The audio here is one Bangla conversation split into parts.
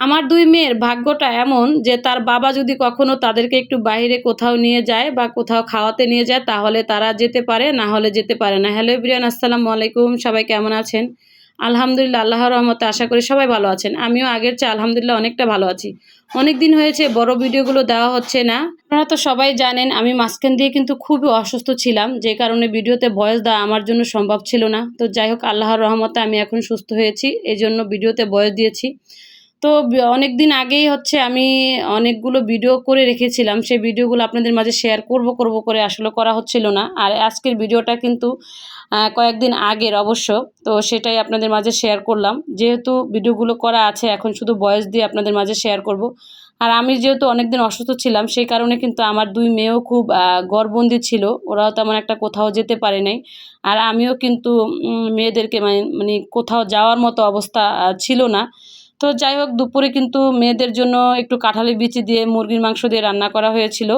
আমার দুই মেয়ের ভাগ্যটা এমন যে তার বাবা যদি কখনো তাদেরকে একটু বাইরে কোথাও নিয়ে যায় বা কোথাও খাওয়াতে নিয়ে যায়, তাহলে তারা যেতে পারে, না হলে যেতে পারে না। হ্যালো বিরিয়ান আসসালামু আলাইকুম। সবাই কেমন আছেন? আলহামদুলিল্লাহ আল্লাহর রহমতে আশা করি সবাই ভালো আছেন। আমিও আগের চেয়ে আলহামদুলিল্লাহ অনেকটা ভালো আছি। অনেক দিন হয়েছে, বড় ভিডিওগুলো দেওয়া হচ্ছে না। আপনারা তো সবাই জানেন, আমি মাঝখান দিয়ে কিন্তু খুবই অসুস্থ ছিলাম, যে কারণে ভিডিওতে ভয়েস দেওয়া আমার জন্য সম্ভব ছিল না। তো যাই হোক, আল্লাহর রহমতে আমি এখন সুস্থ হয়েছি এই জন্য ভিডিওতে ভয়েস দিয়েছি। তো অনেক দিন আগেই হচ্ছে আমি অনেকগুলো ভিডিও করে রেখেছিলাম। সেই ভিডিওগুলো আপনাদের মাঝে শেয়ার করব করব করে আসলে করা হচ্ছিল না। আর আজকের ভিডিওটা কিন্তু কয়েকদিন আগের অবশ্য। তো সেটাই আপনাদের মাঝে শেয়ার করলাম। যেহেতু ভিডিওগুলো করা আছে, এখন শুধু বয়স দিয়ে আপনাদের মাঝে শেয়ার করব। আর আমি যেহেতু অনেকদিন অসুস্থ ছিলাম, সেই কারণে কিন্তু আমার দুই মেয়েও খুব গড়বন্দি ছিল। ওরাও তেমন একটা কোথাও যেতে পারে নাই। আর আমিও কিন্তু মেয়েদেরকে মানে মানে কোথাও যাওয়ার মতো অবস্থা ছিল না। তো যাই হোক, দুপুরে কিন্তু মেয়েদের জন্য একটু কাঁঠালি বিচি দিয়ে মুরগির মাংস দিয়ে রান্না করা হয়েছিল।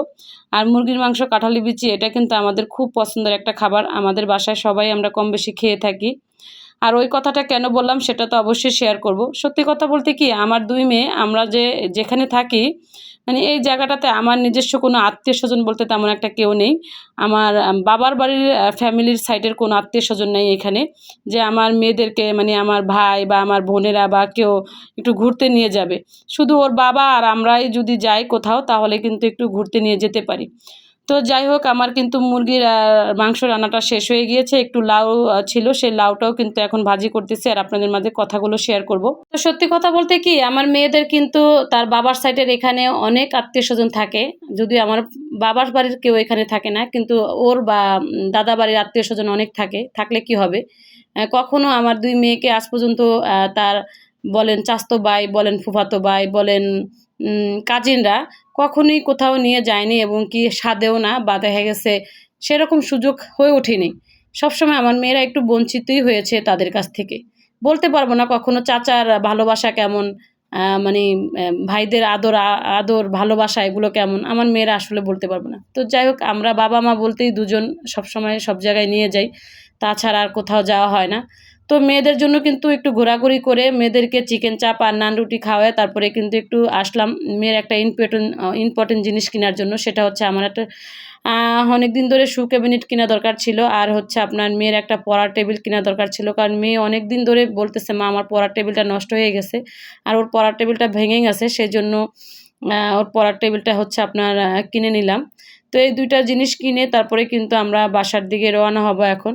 আর মুরগির মাংস, কাঁঠালি বিচি, এটা কিন্তু আমাদের খুব পছন্দের একটা খাবার। আমাদের বাসায় সবাই আমরা কম বেশি খেয়ে থাকি। আর ওই কথাটা কেন বললাম সেটা তো অবশ্যই শেয়ার করব। সত্যি কথা বলতে কি, আমার দুই মেয়ে, আমরা যে, যেখানে থাকি মানে এই জায়গাটাতে আমার নিজস্ব কোনো আত্মীয় স্বজন বলতে তেমন একটা কেউ নেই। আমার বাবার বাড়ির ফ্যামিলির সাইডের কোনো আত্মীয় স্বজন নেই এখানে। যে আমার মেয়েদেরকে মানে আমার ভাই বা আমার বোনেরা বা কেউ একটু ঘুরতে নিয়ে যাবে। শুধু ওর বাবা আর আমরাই যদি যাই কোথাও, তাহলে কিন্তু একটু ঘুরতে নিয়ে যেতে পারি। তো যাই হোক, আমার কিন্তু মুরগির মাংস রান্নাটা শেষ হয়ে গিয়েছে। একটু লাউ ছিল সেই লাউটাও কিন্তু এখন ভাজি করতেছি আর আপনাদের মাঝে কথাগুলো শেয়ার করব। তো সত্যি কথা বলতে কি, আমার মেয়েদের কিন্তু তার বাবার সাইডের এখানে অনেক আত্মীয় স্বজন থাকে। যদি আমার বাবার বাড়ির কেউ এখানে থাকে না, কিন্তু ওর বা, দাদা বাড়ির আত্মীয় স্বজন অনেক থাকে। থাকলে কি হবে? কখনো আমার দুই মেয়েকে আজ পর্যন্ত তার বলেন চাস্তো বাই বলেন ফুফাতো বাই বলেন কাজিনরা কখনোই কোথাও নিয়ে যায়নি এবং কি স্বাদেও না, বা দেখা গেছে সেরকম সুযোগ হয়ে ওঠেনি। সবসময় আমার মেয়েরা একটু বঞ্চিতই হয়েছে তাদের কাছ থেকে। বলতে পারব না কখনো চাচার ভালোবাসা কেমন মানে ভাইদের আদর আদর, ভালোবাসা, এগুলো কেমন, আমার মেয়েরা আসলে বলতে পারব না। তো যাই হোক, আমরা বাবা মা বলতেই দুজন সবসময় সব জায়গায় নিয়ে যাই। তাছাড়া আর কোথাও যাওয়া হয় না। তো মেয়েদের জন্য কিন্তু একটু ঘোরাঘুরি করে মেয়েদেরকে চিকেন চাপ আর নান রুটি খাওয়ায়, তারপরে কিন্তু একটু আসলাম মেয়ের একটা ইম্পর্টেন্ট ইম্পর্টেন্ট জিনিস কেনার জন্য, সেটা হচ্ছে আমার একটা অনেক দিন ধরে শু ক্যাবিনেট কেনা দরকার ছিল, আর হচ্ছে আপনার মেয়ের একটা পড়ার টেবিল কেনা দরকার ছিল, কারণ মেয়ে অনেক দিন ধরে বলতেছে, মা, আমার পড়ার টেবিলটা নষ্ট হয়ে গেছে। আর ওর পড়ার টেবিলটা ভেঙে গেছে, সেজন্য ওর পড়ার টেবিলটা হচ্ছে আপনার কিনে নিলাম। তো এই দুইটা জিনিস কিনে তারপরে কিন্তু আমরা বাসার দিকে রওনা হব এখন।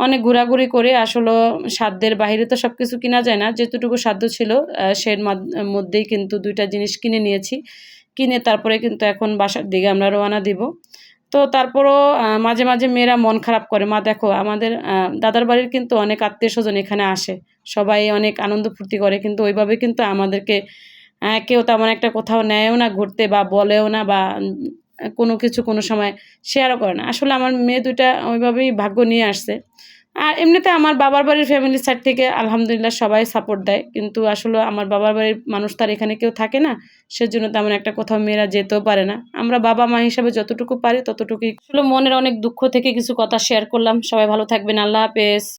অনেক ঘোরাঘুরি করে আসলে সাধ্যের বাহিরে তো সব কিছু কেনা যায় না। যেতটুকু সাধ্য ছিল সের মধ্যেই কিন্তু দুইটা জিনিস কিনে নিয়েছি। কিনে তারপরে কিন্তু এখন বাসার দিকে আমরা রওনা দিব। তো তারপরও মাঝে মাঝে মেয়েরা মন খারাপ করে, মা, দেখো, আমাদের দাদার বাড়ির কিন্তু অনেক আত্মীয় স্বজন এখানে আসে। সবাই অনেক আনন্দ ফুর্তি করে, কিন্তু ওইভাবে কিন্তু আমাদেরকে কেউ তেমন একটা কোথাও নেয়ও না, ঘুরতে বা বলেও না বা কোনো কিছু কোনো সময় শেয়ারও করে না। আসলে আমার মেয়ে দুইটা ওইভাবেই ভাগ্য নিয়ে আসছে। আর এমনিতে আমার বাবার বাড়ির ফ্যামিলির সাইড থেকে আলহামদুলিল্লাহ সবাই সাপোর্ট দেয়। কিন্তু আসলে আমার বাবার বাড়ির মানুষ তার এখানে কেউ থাকে না। সেজন্য তেমন একটা কোথাও মেয়েরা যেতেও পারে না। আমরা বাবা মা হিসাবে যতটুকু পারি ততটুকুই আসলে মনের অনেক দুঃখ থেকে কিছু কথা শেয়ার করলাম। সবাই ভালো থাকবেন। আল্লাহ হাফেজ।